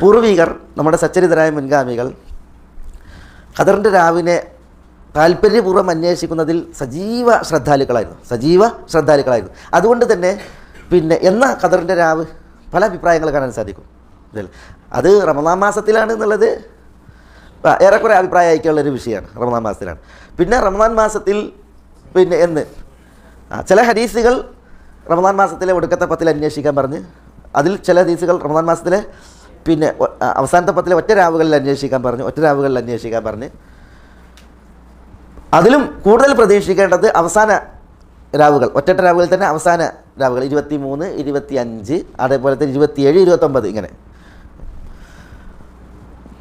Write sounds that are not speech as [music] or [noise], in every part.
പൂർവികർ നമ്മുടെ സച്ചരിതരായ മുൻഗാമികൾ ഖദറിന്റെ രാവിനെ താല്പര്യപൂർവം അന്വേഷിക്കുന്നതിൽ സജീവ ശ്രദ്ധാലുക്കളായിരുന്നു. സജീവ ശ്രദ്ധാലുക്കളായിരുന്നു. അതുകൊണ്ട് തന്നെ പിന്നെ എന്ന ഖദറിന്റെ രാവ് പല അഭിപ്രായങ്ങൾ കാണാൻ സാധിക്കും. അത് റമദാൻ മാസത്തിലാണ് എന്നുള്ളത് ഏറെക്കുറെ അഭിപ്രായം അയക്കാനുള്ളൊരു വിഷയമാണ്. റമദാൻ മാസത്തിലാണ്. പിന്നെ റമദാൻ മാസത്തിൽ പിന്നെ എന്ന്? ചില ഹദീസുകൾ റമദാൻ മാസത്തിലെ ഒടുക്കത്തെ പത്തിൽ അന്വേഷിക്കാൻ പറഞ്ഞ് അതിൽ ചില ഹദീസുകൾ റമദാൻ മാസത്തിലെ പിന്നെ അവസാനത്തെ പത്തിലെ ഒറ്റ രാവുകളിൽ അന്വേഷിക്കാൻ പറഞ്ഞു ഒറ്റ രാവുകളിൽ അന്വേഷിക്കാൻ പറഞ്ഞ്. അതിലും കൂടുതൽ പ്രതീക്ഷിക്കേണ്ടത് അവസാന രാവുകൾ ഒറ്റ രാവുകളിൽ തന്നെ അവസാന രാവുകൾ ഇരുപത്തി മൂന്ന് ഇരുപത്തി അഞ്ച് അതേപോലെ തന്നെ ഇരുപത്തിയേഴ് ഇരുപത്തൊമ്പത് ഇങ്ങനെ.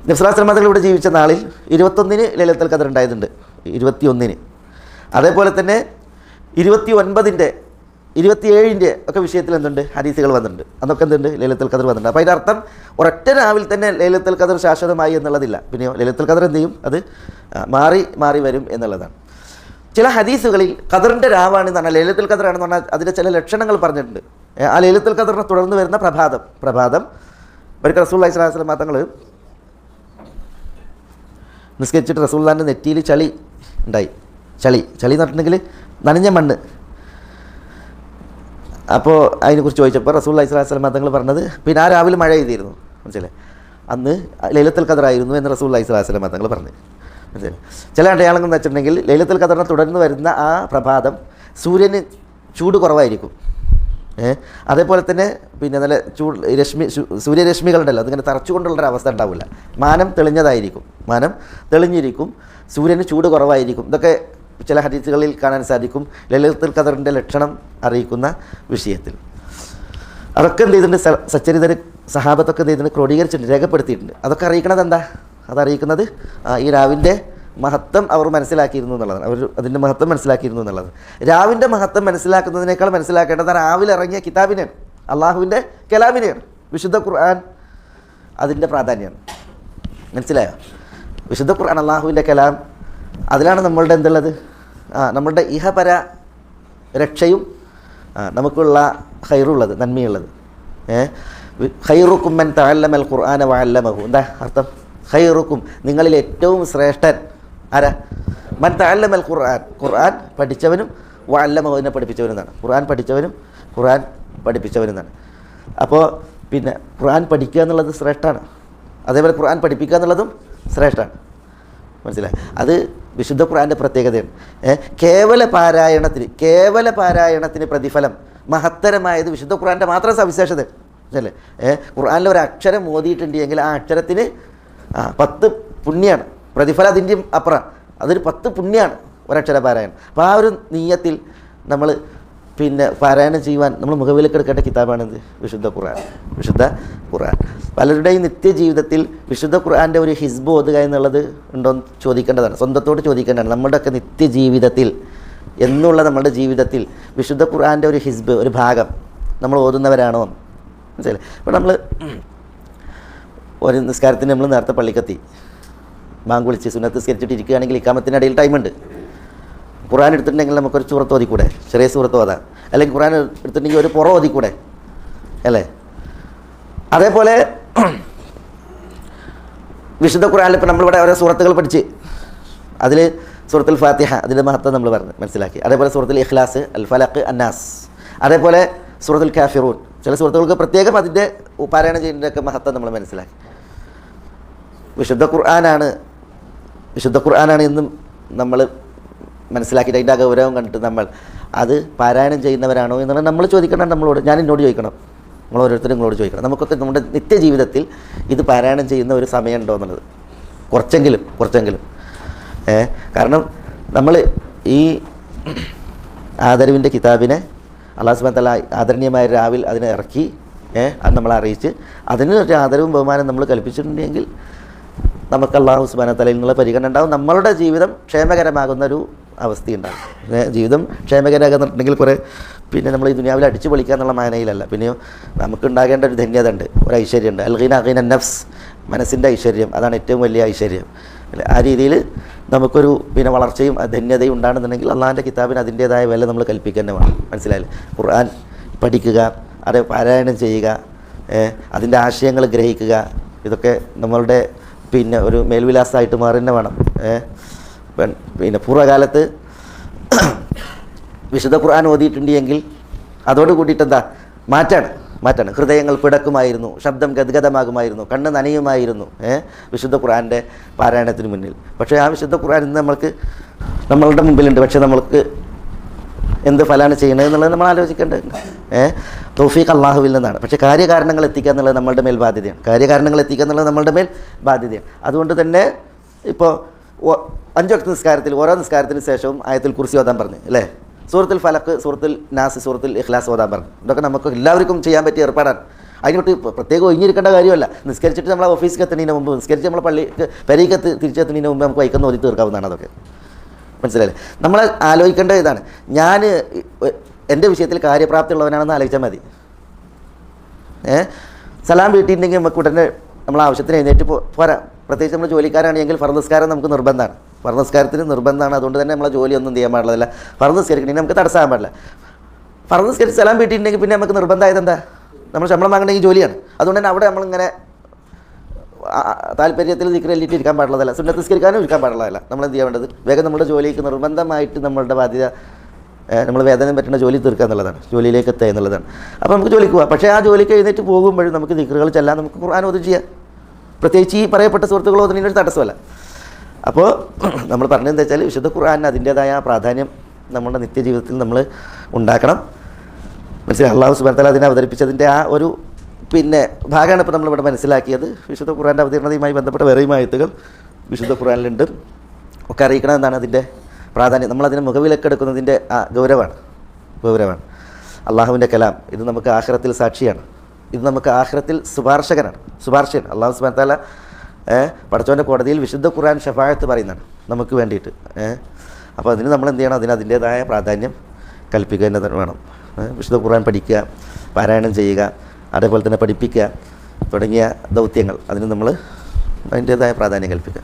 നിസ്ലാശ്രമത്തിൽ ഇവിടെ ജീവിച്ച നാളിൽ ഇരുപത്തൊന്നിന് ലളിതൽ കഥ ഉണ്ടായതുണ്ട് ഇരുപത്തിയൊന്നിന്. അതേപോലെ തന്നെ ഇരുപത്തി ഒൻപതിന്റെ ഇരുപത്തിയേഴിന്റെ ഒക്കെ വിഷയത്തിൽ എന്തുണ്ട്? ഹദീസുകൾ വന്നിട്ടുണ്ട്. അതൊക്കെ എന്തുണ്ട്? ലളിതൽ കദർ വന്നിട്ടുണ്ട്. അപ്പോൾ അതിന്റെ അർത്ഥം ഒരൊറ്റ രാവിൽ തന്നെ ലളിതൽ കദർ ശാശ്വതമായി എന്നുള്ളതില്ല. പിന്നെ ലളിതൽ കദർ എന്ത് ചെയ്യും? അത് മാറി മാറി വരും എന്നുള്ളതാണ്. ചില ഹദീസുകളിൽ ഖദറിന്റെ രാവാണ് എന്ന് പറഞ്ഞാൽ ലളിതൽ ഖദറാണെന്ന് പറഞ്ഞാൽ അതിന്റെ ചില ലക്ഷണങ്ങൾ പറഞ്ഞിട്ടുണ്ട്. ആ ലളിതൽ ഖദറിനെ തുടർന്ന് വരുന്ന പ്രഭാതം പ്രഭാതം. ഒരിക്കൽ റസൂൽ അലൈഹി സ്വലാഹു വസ്ലം നിസ്കരിച്ചിട്ട് റസൂല്ലാന്റെ നെറ്റിയിൽ ചളി ഉണ്ടായി. ചളി ചളി എന്ന് പറഞ്ഞിട്ടുണ്ടെങ്കിൽ നനഞ്ഞ മണ്ണ്. അപ്പോൾ അതിനെക്കുറിച്ച് ചോദിച്ചപ്പോൾ റസൂൽ അലൈഹി വസ്ലം തങ്ങൾ പറഞ്ഞത് പിന്നെ ആ രാവിലെ മഴ ചെയ്തിരുന്നു മനസ്സിലെ അന്ന് ലൈലത്തൽ ഖദറായിരുന്നു എന്ന് റസൂൽ അലൈഹി വസ്ലം തങ്ങൾ പറഞ്ഞു. മനസ്സിലെ ചില അടയാളങ്ങൾ എന്ന് വെച്ചിട്ടുണ്ടെങ്കിൽ ലൈലത്തൽ ഖദറിനെ തുടർന്ന് വരുന്ന ആ പ്രഭാതം സൂര്യന് ചൂട് കുറവായിരിക്കും. അതേപോലെ തന്നെ പിന്നെ നല്ല ചൂട് രശ്മി സൂര്യരശ്മികളുണ്ടല്ലോ അതിങ്ങനെ തറച്ചുകൊണ്ടുള്ളൊരു അവസ്ഥ ഉണ്ടാവില്ല. മാനം തെളിഞ്ഞതായിരിക്കും. മാനം തെളിഞ്ഞിരിക്കും. സൂര്യന് ചൂട് കുറവായിരിക്കും. ഇതൊക്കെ ചില ഹദീസുകളിൽ കാണാൻ സാധിക്കും. ലളിതത്തിൽ ഖദറിന്റെ ലക്ഷണം അറിയിക്കുന്ന വിഷയത്തിൽ. അതൊക്കെ എന്ത് ചെയ്തിട്ടുണ്ട്? സച്ചരിതർ സഹാബത്തൊക്കെ എന്ത് ചെയ്തിട്ടുണ്ട്? ക്രോഡീകരിച്ചിട്ടുണ്ട് രേഖപ്പെടുത്തിയിട്ടുണ്ട്. അതൊക്കെ അറിയിക്കണത് എന്താ? അതറിയിക്കുന്നത് ഈ രാവിന്റെ മഹത്വം അവർ മനസ്സിലാക്കിയിരുന്നു എന്നുള്ളതാണ്. അവർ അതിന്റെ മഹത്വം മനസ്സിലാക്കിയിരുന്നു എന്നുള്ളത്. രാവിന്റെ മഹത്വം മനസ്സിലാക്കുന്നതിനേക്കാൾ മനസ്സിലാക്കേണ്ടത് രാവിലെ ഇറങ്ങിയ കിതാബിനെയാണ്. അള്ളാഹുവിന്റെ കലാമിനെയാണ്. വിശുദ്ധ ഖുർആൻ അതിന്റെ പ്രാധാന്യമാണ്. മനസ്സിലായോ? വിശുദ്ധ ഖുർആൻ അള്ളാഹുവിന്റെ കലാം അതിലാണ് നമ്മളുടെ എന്തുള്ളത്? നമ്മളുടെ ഇഹപര രക്ഷയും നമുക്കുള്ള ഹൈറുള്ളത് നന്മയുള്ളത്. ഏ? ഹൈറുക്കുമ്മൻ താല്ലമൽ ഖുർആാന വാല്ലമഹു എന്താ അർത്ഥം? ഹൈറുക്കും നിങ്ങളിൽ ഏറ്റവും ശ്രേഷ്ഠൻ ആരാ? മൻ താല്ലമൽ ഖുർആൻ. ഖുർആൻ പഠിച്ചവനും വാല്ലമഹുവിനെ പഠിപ്പിച്ചവനും എന്നാണ് ഖുർആൻ പഠിച്ചവനും ഖുർആൻ പഠിപ്പിച്ചവനും എന്നാണ് അപ്പോൾ പിന്നെ ഖുർആൻ പഠിക്കുക എന്നുള്ളത് ശ്രേഷ്ഠമാണ് അതേപോലെ ഖുർആൻ പഠിപ്പിക്കുക എന്നുള്ളതും ശ്രേഷ്ഠമാണ് മനസ്സിലായി? അത് വിശുദ്ധ ഖുറാന്റെ പ്രത്യേകതയാണ് കേവല പാരായണത്തിന് കേവല പാരായണത്തിന് പ്രതിഫലം മഹത്തരമായത് വിശുദ്ധ ഖുറാന്റെ മാത്രം സവിശേഷത. അല്ലേ ഖുർആാനിൽ ഒരു അക്ഷരം മോദിയിട്ടുണ്ടെങ്കിൽ ആ അക്ഷരത്തിന് പത്ത് പുണ്യാണ്. പ്രതിഫലം അതിന്റെയും അപ്പുറം. അതൊരു പത്ത് പുണ്യാണ് ഒരക്ഷര പാരായണം. അപ്പോൾ ആ ഒരു നീയത്തിൽ നമ്മൾ പിന്നെ പാരായണം ചെയ്യുവാൻ നമ്മൾ മുഖവിലേക്ക് എടുക്കേണ്ട കിതാബാണിത് വിശുദ്ധ ഖുർആൻ വിശുദ്ധ ഖുർആൻ. പലരുടെയും നിത്യജീവിതത്തിൽ വിശുദ്ധ ഖുർആന്റെ ഒരു ഹിസ്ബ് ഓതുക എന്നുള്ളത് ഉണ്ടോ എന്ന് ചോദിക്കേണ്ടതാണ് സ്വന്തത്തോട് ചോദിക്കേണ്ടതാണ്. നമ്മുടെയൊക്കെ നിത്യജീവിതത്തിൽ എന്നുള്ള നമ്മുടെ ജീവിതത്തിൽ വിശുദ്ധ ഖുർആന്റെ ഒരു ഹിസ്ബ് ഒരു ഭാഗം നമ്മൾ ഓതുന്നവരാണോ മനസ്സിലായി അപ്പോൾ നമ്മൾ ഒരു നിസ്കാരത്തിന് നമ്മൾ നേരത്തെ പള്ളിക്കെത്തി. ബാങ്ക് വിളിച്ച് സുന്നത്ത് സ്കരിച്ചിട്ട് ഇരിക്കുകയാണെങ്കിൽ ഇക്കാമത്തിനിടയിൽ ടൈമുണ്ട് ഖുറാൻ എടുത്തിട്ടുണ്ടെങ്കിൽ നമുക്കൊരു സൂറത്ത് ഓതിക്കൂടെ? ചെറിയ സൂറത്ത് ഓതാം. അല്ലെങ്കിൽ ഖുറാൻ എടുത്തിട്ടുണ്ടെങ്കിൽ ഒരു പുറം ഓതിക്കൂടെ? അല്ലേ? അതേപോലെ [clears throat] വിശുദ്ധ ഖുറാനിൽ ഇപ്പോൾ നമ്മളിവിടെ ഓരോ സൂറത്തുകൾ പഠിച്ച്. അതിൽ സൂറത്തുൽ ഫാത്തിഹ അതിന്റെ മഹത്വം നമ്മൾ പറഞ്ഞു മനസ്സിലാക്കി. അതേപോലെ സൂറത്തുൽ ഇഖ്ലാസ് അൽ ഫലഖ് അന്നാസ്. അതേപോലെ സൂറത്തുൽ കാഫിറൂൻ. ചില സുഹൃത്തുക്കൾക്ക് പ്രത്യേകം അതിന്റെ പാരായണം ചെയ്യുന്നതിന്റെയൊക്കെ മഹത്വം നമ്മൾ മനസ്സിലാക്കി. വിശുദ്ധ ഖുർആനാണ് വിശുദ്ധ ഖുർആനാണ് ഇന്നും നമ്മൾ മനസ്സിലാക്കിയിട്ട് അതിന്റെ ആ ഗൗരവം കണ്ടിട്ട് നമ്മൾ അത് പാരായണം ചെയ്യുന്നവരാണോ എന്നുള്ളത് നമ്മൾ ചോദിക്കണം നമ്മളോട് ഞാൻ എന്നോട് ചോദിക്കണം. നമ്മൾ ഓരോരുത്തരും നിങ്ങളോട് ചോദിക്കണം. നമുക്കൊക്കെ നമ്മുടെ നിത്യജീവിതത്തിൽ ഇത് പാരായണം ചെയ്യുന്ന ഒരു സമയമുണ്ടോ എന്നുള്ളത്. കുറച്ചെങ്കിലും കുറച്ചെങ്കിലും. ഏ കാരണം നമ്മൾ ഈ ആദരവിന്റെ കിതാബിനെ അള്ളാഹു സുബാൻ തല ആദരണീയമായ രാവിൽ അതിനെ ഇറക്കി ഏ അത് നമ്മളെ അറിയിച്ച് അതിന് ഒരു ആദരവും ബഹുമാനം നമ്മൾ കൽപ്പിച്ചിട്ടുണ്ടെങ്കിൽ നമുക്ക് അള്ളാഹു സുബാന തലയിൽ നിന്നുള്ള പരിഗണന ഉണ്ടാവും. നമ്മളുടെ ജീവിതം ക്ഷേമകരമാകുന്ന ഒരു അവസ്ഥയുണ്ടാകും. പിന്നെ ജീവിതം ക്ഷേമകരമാകുന്നുണ്ടെങ്കിൽ കുറേ പിന്നെ നമ്മൾ ഈ ദുനിയാവിൽ അടിച്ചു പൊളിക്കുക എന്നുള്ള മാനയിലല്ല. പിന്നെയോ നമുക്കുണ്ടാകേണ്ട ഒരു ധന്യത ഉണ്ട് ഒരു ഐശ്വര്യമുണ്ട് അൽഗീന അഗീന നഫ്സ് മനസ്സിന്റെ ഐശ്വര്യം. അതാണ് ഏറ്റവും വലിയ ഐശ്വര്യം? ആ രീതിയിൽ നമുക്കൊരു പിന്നെ വളർച്ചയും ധന്യതയും ഉണ്ടാകുന്നുണ്ടെങ്കിൽ അള്ളാഹിന്റെ കിതാബിന് അതിന്റേതായ വില നമ്മൾ കൽപ്പിക്കുക വേണം. മനസ്സിലായില്ലേ? ഖുർആൻ പഠിക്കുക അത് പാരായണം ചെയ്യുക അതിന്റെ ആശയങ്ങൾ ഗ്രഹിക്കുക ഇതൊക്കെ നമ്മളുടെ പിന്നെ ഒരു മേൽവിലാസമായിട്ട് മാറി തന്നെ വേണം പിന്നെ പൂർവകാലത്ത് വിശുദ്ധ ഖുർആൻ ഓതിയിട്ടുണ്ട് എങ്കിൽ അതോട് കൂടിയിട്ട് എന്താ? മാറ്റാണ് മാറ്റാണ്. ഹൃദയങ്ങൾ പിടക്കുമായിരുന്നു ശബ്ദം ഗദ്ഗതമാകുമായിരുന്നു കണ്ണ് നനയുമായിരുന്നു ഏഹ് വിശുദ്ധ ഖുർആന്റെ പാരായണത്തിന് മുന്നിൽ. പക്ഷേ ആ വിശുദ്ധ ഖുർആൻ ഇന്ന് നമ്മൾക്ക് നമ്മളുടെ മുമ്പിലുണ്ട്. പക്ഷേ നമ്മൾക്ക് എന്ത് ഫലമാണ് ചെയ്യുന്നത് എന്നുള്ളത് നമ്മൾ ആലോചിക്കേണ്ടതുണ്ട് ഏഹ് തോഫീഖ് അള്ളാഹുവിൽ നിന്നാണ്. പക്ഷേ കാര്യകാരണങ്ങൾ എത്തിക്കുക എന്നുള്ളത് നമ്മളുടെ മേൽ ബാധ്യതയാണ്. കാര്യകാരണങ്ങൾ എത്തിക്കുക എന്നുള്ളത് നമ്മളുടെ മേൽ ബാധ്യതയാണ്. അതുകൊണ്ട് തന്നെ ഇപ്പോൾ അഞ്ചു വക്ത നിസ്കാരത്തിൽ ഓരോ നിസ്കാരത്തിന് ശേഷവും ആയത്തിൽ കുറിച്ച് ഓതാൻ പറഞ്ഞു അല്ലേ? സൂറത്തുൽ ഫലക്ക് സൂറത്തുൽ നാസ് സൂറത്തുൽ ഇഖ്ലാസ് ഓതാൻ പറഞ്ഞു. ഇതൊക്കെ നമുക്ക് എല്ലാവർക്കും ചെയ്യാൻ പറ്റിയ ഏർപ്പാടാണ്. അതിനോട്ട് പ്രത്യേകം ഒഴിഞ്ഞിരിക്കേണ്ട കാര്യമല്ല. നിസ്കരിച്ചിട്ട് നമ്മളെ ഓഫീസിൽ എത്തുന്നതിന് മുമ്പ് നിസ്കരിച്ച് നമ്മളെ പള്ളിക്ക് പെരീക്ക് എത്തി തിരിച്ചെത്തുന്നതിന് മുമ്പ് നമുക്ക് വൈക്കുന്ന ഓതി തീർക്കാവുന്നതാണ് അതൊക്കെ. മനസ്സിലായില്ലേ? നമ്മൾ ആലോചിക്കേണ്ട ഇതാണ്. ഞാൻ എന്റെ വിഷയത്തിൽ കാര്യപ്രാപ്തി ഉള്ളവനാണെന്ന് ആലോചിച്ചാൽ മതി. ഏ? സലാം വീട്ടിയിട്ടുണ്ടെങ്കിൽ നമുക്ക് ഉടനെ നമ്മൾ ആവശ്യത്തിന് എഴുന്നേറ്റ് പോരാ പ്രത്യേകിച്ച് നമ്മൾ ജോലിക്കാരാണെങ്കിൽ ഫർദസ്കാരം നമുക്ക് നിർബന്ധമാണ്. ഫർദസ്കാരത്തിന് നിർബന്ധമാണ്. അതുകൊണ്ട് തന്നെ നമ്മളെ ജോലിയൊന്നും ചെയ്യാൻ പാടില്ല. ഫർദസ്കരിക്കണമെങ്കിൽ നമുക്ക് തടസ്സാൻ പാടില്ല. ഫർദസ്കരിച്ച് സ്ഥലം വീട്ടിയിട്ടുണ്ടെങ്കിൽ പിന്നെ നമുക്ക് നിർബന്ധമായത് എന്താ? നമ്മൾ ശമ്പളം വാങ്ങണമെങ്കിൽ ജോലിയാണ്. അതുകൊണ്ട് തന്നെ അവിടെ നമ്മളിങ്ങനെ താല്പര്യത്തിൽ ദിക്രല്ലിട്ട് ഇരിക്കാൻ പാടുള്ളതല്ല. സുന്നത്ത് നിസ്കരിക്കാനും ഇരിക്കാൻ പാടുള്ളതല്ല. നമ്മൾ എന്ത് ചെയ്യേണ്ടത് വേഗം നമ്മുടെ ജോലിക്ക് നിർബന്ധമായിട്ട് നമ്മളുടെ ബാധ്യത നമ്മൾ വേദന പറ്റുന്ന ജോലി തീർക്കുക എന്നുള്ളതാണ്. ജോലിയിലേക്ക് എത്തുക എന്നുള്ളതാണ്. അപ്പോൾ നമുക്ക് ജോലിക്ക് പോകാം പക്ഷേ ആ ജോലിക്ക് എഴുന്നേറ്റ് പോകുമ്പോഴും നമുക്ക് നിക്കറുകൾ ചെല്ലാൻ നമുക്ക് ഖുർആൻ ചെയ്യാം. പ്രത്യേകിച്ച് ഈ പറയപ്പെട്ട സുഹൃത്തുക്കൾ ഓതുന്നതിന് ഒരു തടസ്സമല്ല. അപ്പോൾ നമ്മൾ പറഞ്ഞതെന്താ വെച്ചാൽ വിശുദ്ധ ഖുർആൻ അതിന്റേതായ പ്രാധാന്യം നമ്മുടെ നിത്യജീവിതത്തിൽ നമ്മൾ ഉണ്ടാക്കണം. മനസ്സിലായി? അള്ളാഹു സുബാൻ അതിനെ അവതരിപ്പിച്ചതിന്റെ ആ ഒരു പിന്നെ ഭാഗമാണ് ഇപ്പോൾ നമ്മളിവിടെ മനസ്സിലാക്കിയത്. വിശുദ്ധ ഖുർആന്റെ അവതീർണതയുമായി ബന്ധപ്പെട്ട വേറെയും ആയത്തുകൾ വിശുദ്ധ ഖുർആനിലുണ്ട്. ഒക്കെ അറിയിക്കണം എന്നാണ് അതിന്റെ പ്രാധാന്യം. നമ്മളതിനെ മുഖവിലൊക്കെ എടുക്കുന്നതിന്റെ ആ ഗൗരവമാണ്. ഗൗരവമാണ്. അള്ളാഹുവിന്റെ കലാം. ഇത് നമുക്ക് ആഹ്റത്തിൽ സാക്ഷിയാണ്. ഇത് നമുക്ക് ആഖിറത്തിൽ ശുപാർശകനാണ് ശുപാർശയാണ് അള്ളാഹു സുബാൻ താല പടച്ചവന്റെ കോടതിയിൽ വിശുദ്ധ ഖുർആൻ ഷഫായത്ത് പറയുന്നതാണ്. നമുക്ക് വേണ്ടിയിട്ട് അപ്പോൾ അതിന് നമ്മൾ എന്ത് ചെയ്യണം? അതിന് അതിന്റേതായ പ്രാധാന്യം കൽപ്പിക്കുക തന്നെ വേണം. വിശുദ്ധ ഖുർആൻ പഠിക്കുക പാരായണം ചെയ്യുക അതേപോലെ തന്നെ പഠിപ്പിക്കുക തുടങ്ങിയ ദൗത്യങ്ങൾ. അതിന് നമ്മൾ അതിന്റേതായ പ്രാധാന്യം കൽപ്പിക്കുക.